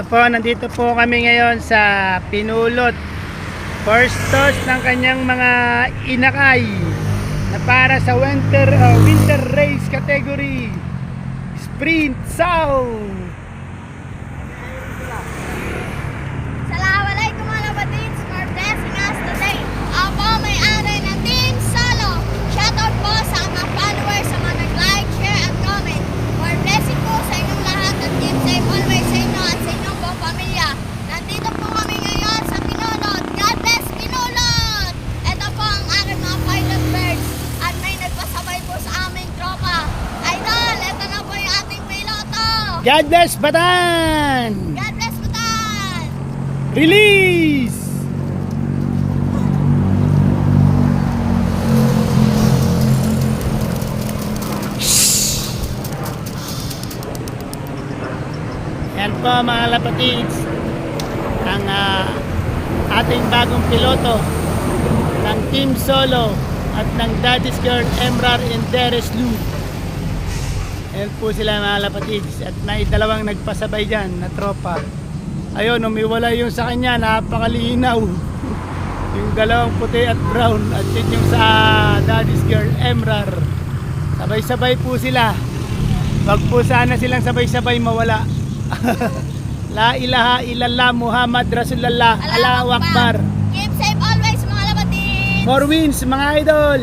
Ito po, nandito po kami ngayon sa Pinulot. First toss ng kanyang mga inakay na para sa winter uh, winter race category. Sprint South. Assalamualaikum mga kapatid for blessing us today. Ako may-ari ng Team Solo. Shoutout po sa mga followers, sa mga nag-like, share, at comment. For blessing po sa inyong lahat at keep safe always sa inyo at sa inyong buong pamilya. Nandito po kami ngayon sa Pinulot. God bless Pinulot! Ito po ang aking mga pilot birds at may nagpasabay po sa aming tropa. Idol, ito na po yung ating piloto. God bless Batan! God bless Butan! Release! Yan po mga lapatids ang ah, ating bagong piloto ng Team Solo at ng Daddy's Girl Emrar and Deres Lu. Yan po sila mga lapatids at may dalawang nagpasabay dyan na tropa. Ayun, umiwala yung sa kanya, napakalinaw. yung dalawang puti at brown at yun yung sa Daddy's Girl Emrar. Sabay-sabay po sila. Wag po sana silang sabay-sabay mawala. La ilaha illallah Muhammad Rasulullah Allahu Akbar. Keep safe always mga kapatid. More wins mga idol.